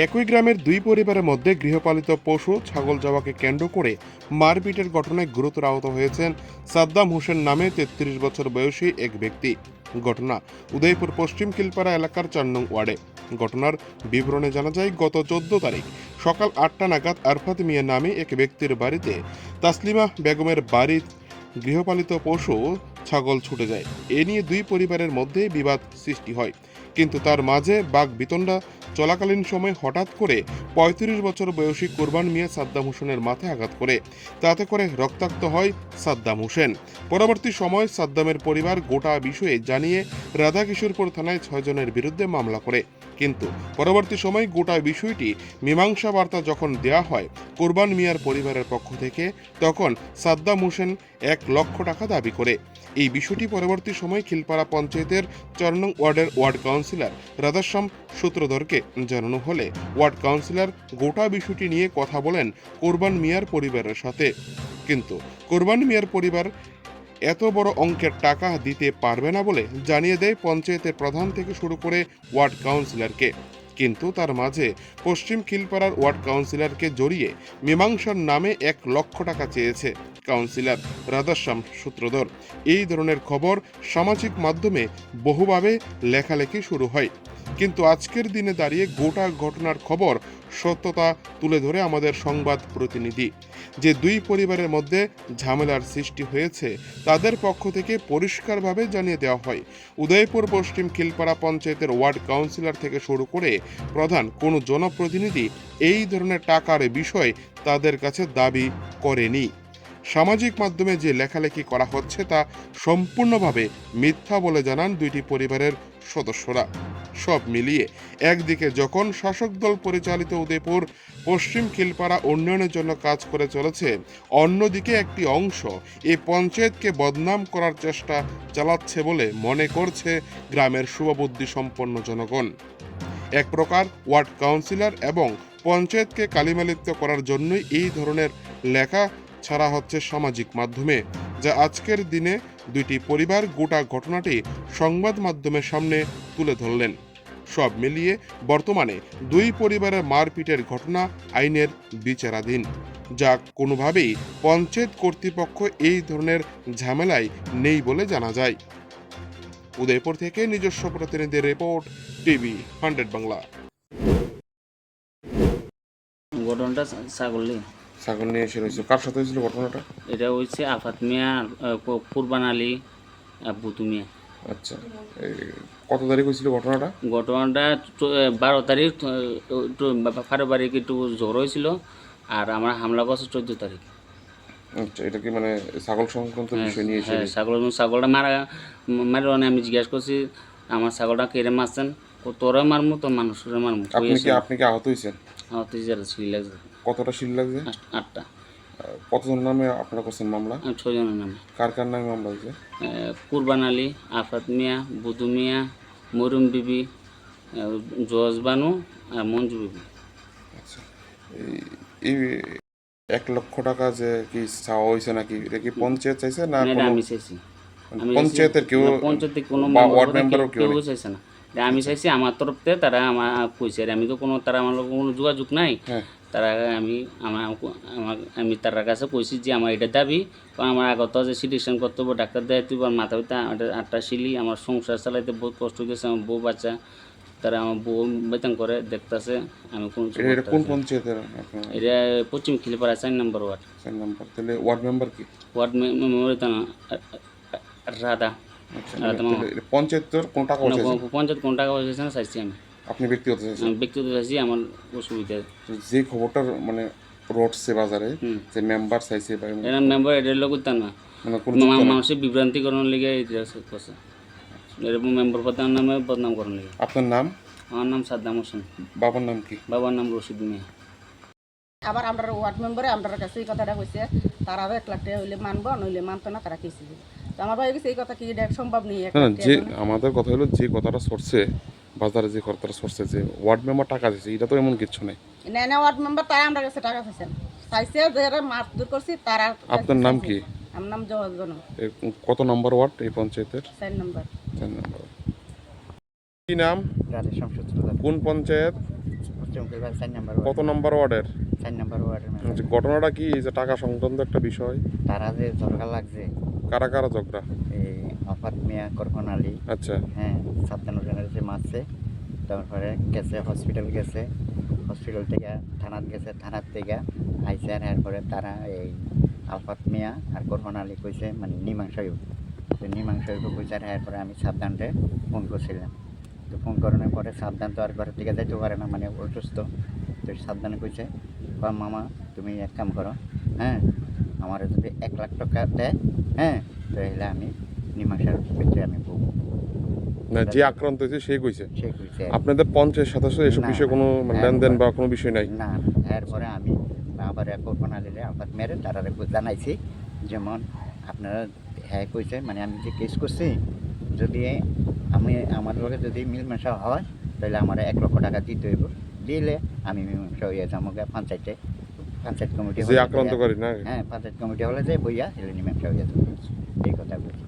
একই গ্রামের দুই পরিবারের মধ্যে গৃহপালিত পশু ছাগল যাওয়াকে কেন্দ্র করে মারপিটের ঘটনায় গুরুতর আহত হয়েছেন সাদ্দাম হোসেন নামে তেত্রিশ বছর বয়সী এক ব্যক্তি। ঘটনা উদয়পুর পশ্চিম কিলপাড়া এলাকার চার নং ওয়ার্ডে। ঘটনার বিবরণে জানা যায়, গত চোদ্দ তারিখ সকাল আটটা নাগাদ আরফাত মিয়া নামে এক ব্যক্তির বাড়িতে তাসলিমা বেগমের বাড়ির গৃহপালিত পশু ছাগল ছুটে যায়। এ নিয়ে দুই পরিবারের মধ্যে বিবাদ সৃষ্টি হয়। কিন্তু তার মাঝে বাঘ বিতণ্ডা চলাকালীন সময় হঠাৎ করে পঁয়ত্রিশ বছর বয়সী কোরবান মিয়া সাদ্দাম হোসেনের মাথায় আঘাত করে। তাতে করে রক্তাক্ত হয় সাদ্দাম হোসেন। পরবর্তী সময় সাদ্দামের পরিবার গোটা বিষয়ে জানিয়ে রাধাকিশোরপুর থানায় ছয়জনের বিরুদ্ধে মামলা করে। কিন্তু পরবর্তী সময় গোটা বিষয়টি মীমাংসা বার্তা যখন দেয়া হয় কোরবান মিয়ার পরিবারের পক্ষ থেকে, তখন সাদ্দাম হোসেন এক লক্ষ টাকা দাবি করে। এই বিষয়টি পরবর্তী সময় খিলপাড়া পঞ্চায়েতের চার নং ওয়ার্ডের ওয়ার্ড কাউন্সিলর রাধাশ্যাম সূত্রধরকে জানানো হলে ওয়ার্ড কাউন্সিলর গোটা বিষয়টি নিয়ে কথা বলেন কোরবান মিয়ার পরিবারের সাথে। কিন্তু কোরবান মিয়ার পরিবার এত বড় অঙ্কের টাকা দিতে পারবে না বলে জানিয়ে দেয় পঞ্চায়েতের প্রধান থেকে শুরু করে ওয়ার্ড কাউন্সিলরকে। কিন্তু তার মাঝে পশ্চিম খিলপাড়ার ওয়ার্ড কাউন্সিলরকে জড়িয়ে মীমাংসার নামে এক লক্ষ টাকা চেয়েছে কাউন্সিলর রাধাশ্যাম সূত্রধর। এই ধরনের খবর সামাজিক মাধ্যমে বহুভাবে লেখালেখি শুরু হয়। কিন্তু আজকের দিনে দাঁড়িয়ে গোটা ঘটনার খবর সত্যতা তুলে ধরে আমাদের সংবাদ প্রতিনিধি। যে দুই পরিবারের মধ্যে ঝামেলার সৃষ্টি হয়েছে, তাদের পক্ষ থেকে পরিষ্কারভাবে জানিয়ে দেওয়া হয়। উদয়পুর পশ্চিম খিলপাড়া পঞ্চায়েতের ওয়ার্ড কাউন্সিলর থেকে শুরু করে প্রধান কোনো জনপ্রতিনিধি এই ধরনের টাকার বিষয় তাদের কাছে দাবি করেনি। সামাজিক মাধ্যমে যে লেখালেখি করা হচ্ছে তা সম্পূর্ণভাবে মিথ্যা বলে জানান দুইটি পরিবারের সদস্যরা। সব মিলিয়ে একদিকে যখন শাসক দল পরিচালিত উদয়পুর, পশ্চিম খিলপাড়া উন্নয়নের জন্য কাজ করে চলেছে, অন্যদিকে একটি অংশ এই পঞ্চায়েতকে বদনাম করার চেষ্টা চালাচ্ছে বলে মনে করছে গ্রামের শুভবুদ্ধি সম্পন্ন জনগণ। এক প্রকার ওয়ার্ড কাউন্সিলর এবং পঞ্চায়েতকে কালিমালিপ্ত করার জন্যই এই ধরনের লেখা ছাড়া হচ্ছে সামাজিক মাধ্যমে। যা আজকের দিনে দুইটি পরিবার গোটা ঘটনাটি সংবাদ মাধ্যমের সামনে তুলে ধরলেন। সব মিলিয়ে বর্তমানে দুই পরিবারের মারপিটের ঘটনা আইনের বিচারাধীন। যা কোনোভাবেই পঞ্চায়েত কর্তৃপক্ষ এই ধরনের ঝামেলায় নেই বলে জানা যায়। উদয়পুর থেকে নিজস্ব প্রতিনিধির রিপোর্ট, টিভি হান্ড্রেড বাংলা। ঘটনাটা ছাগলি ছাগল নিয়ে এসে রয়েছে। কার সাথে হয়েছিল ঘটনাটা? এটা হয়েছে আফাত মিয়া কুরবান আলী বুতু মিয়া। আচ্ছা। কত তারিখ হয়েছিল ঘটনাটা? ঘটনাটা বারো তারিখ আহ, একটু জ্বর হয়েছিল আর আমার হামলা করছে চোদ্দ তারিখ। আচ্ছা এটা কি মানে ছাগল সংক্রান্ত বিষয় নিয়ে হ্যাঁ ছাগল ছাগলটা মারা মারি আমি জিজ্ঞাসা করছি আমার ছাগলটা কেড়ে মারছেন? ও তোরা মারমু তোর মানুষের মারমু আপনি কি আপনি কি আহত হয়েছেন আমার তো যারা ছিল লাগছে। কতটা শিল লাগছে? আটটা। কতজন নামে আপনারা করছেন মামলা? আর ছজনের নামে। কার কার নামে মামলা হয়েছে? কুরবান আলী আফাত মিয়া বুদু মিয়া মরুম বিবি জজ বানু আর মঞ্জু বিবি। আচ্ছা। এই- এক লক্ষ টাকা যে কি চাওয়া হয়েছে নাকি? এটা কি পঞ্চায়েত চাইছে না আমি চাইছি। পঞ্চায়েতের কেউ না, পঞ্চায়েতে কোনো ওয়ার্ড মেম্বারও কেউ চাইছে না। আমি চাইছি আমার তরফ থেকে তারা আমার কইছে আমি তো কোনো তারা আমার কোনো যোগাযোগ নাই। হ্যাঁ। তারা আমি আমার আমার আমি তার কাছে কইছি যে আমার এটা দাবি কারণ আমার আগত যে সিলেকশন করতে হবে ডাক্তার দেয় তুই মাথা পিতা আটটা শিলি আমার সংসার চালাইতে বহুত কষ্ট গেছে আমার বউ বাচ্চা তারা আমার বউ বেতন করে দেখতেছে আমি কোন কোন। পঞ্চায়েতের এটা পশ্চিম খিলিপাড়া চার নম্বর ওয়ার্ড। চার নাম্বার তাহলে ওয়ার্ড মেম্বার কি? Ward member Radha. আচ্ছা পঞ্চায়েতের কোন টাকা পঞ্চায়েত কোন টাকা পয়সা না চাইছি আমি। আপনি ব্যক্তিগত চাইছেন? ব্যক্তিগত চাইছি আমার অসুবিধা। যে খবরটার মানে রোডসে বাজারে যে মেম্বার চাইছে মেম্বার এটার লোক না। মানে মানুষের বিভ্রান্তি করার লিগে এটা করছে। এরকম মেম্বার প্রধান নামে বদনাম করার লিগে। আপনার নাম? আমার নাম সাদ্দাম হোসেন। বাবার নাম কি? বাবার নাম রশিদ মিয়া। আবার আমরা ওয়ার্ড মেম্বারে আমরা কাছে এই কথাটা কইছে তারাও এক লাখ টাকা হইলে মানবো নইলে মানতো না তারা কেসি দিবে। তো আমার ভাই গেছে এই কথা কি এটা সম্ভব নেই যে আমাদের কথা হলো যে কথাটা সরছে বাজারে যে কথাটা সরছে যে ওয়ার্ড মেম্বার টাকা দিচ্ছে এটা তো এমন কিছু নেই। না না ওয়ার্ড মেম্বার তারা আমরা কাছে টাকা চাইছেন চাইছে যারা মাছ দূর করছি তারা আপনার নাম কি? আমার নাম জওয়াজ কত নম্বর ওয়ার্ড এই পঞ্চায়েতের? চার নম্বর। চার নম্বর। কি নাম? কোন পঞ্চায়েত? চার নাম্বার কত নম্বর ওয়ার্ডের? চার নাম্বার ওয়ার্ডের আচ্ছা, ঘটনাটা কি? যে টাকা সংক্রান্ত একটা বিষয়। তারা যে দরকার লাগছে। কারা কারা ঝগড়া? এই আফাত মিয়া করখন আলী। আচ্ছা। হ্যাঁ সাবধান হোসেনের যে মারছে তারপরে গেছে হসপিটাল গেছে। হসপিটাল থেকে থানাত গেছে থানার থেকে আইসে আর এরপরে তারা এই আলফাত মিয়া আর করহন আলী কইছে মানে নিমাংসায়ু তো নিমাংসায়ুকে কইছে আর এরপরে আমি সাবধানরে ফোন করছিলাম। তো ফোন করানোর পরে সাবধান তো আর ঘরের থেকে যাইতে পারে না মানে অসুস্থ। তো সাবধানে কইছে বা মামা তুমি এক কাম করো হ্যাঁ আমার যদি এক লাখ টাকা দেয় হ্যাঁ তাহলে আমি নিমাংসার ভিতরে আমি বলব না যে আক্রান্ত হয়েছে সে কইছে। আপনাদের পঞ্চায়েত সদস্য এসব বিষয়ে কোনো লেনদেন বা কোনো বিষয় নাই? না এরপরে আমি আবার কল্পনা দিলে আবার মেরে তারা জানাইছি যেমন আপনারা হ্যাঁ কইছে মানে আমি যে কেস করছি যদি আমি আমার লগে যদি মিলমেশা হয় তাহলে আমার এক লক্ষ টাকা দিতে হইব। দিলে আমি মিলমেশা হইয়া গা পঞ্চায়েতে। পঞ্চায়েত কমিটি আক্রান্ত করি না? হ্যাঁ পঞ্চায়েত কমিটি হলে যে বইয়া হেলে মীমাংসা হইয়া যাব। এই কথা বলছি।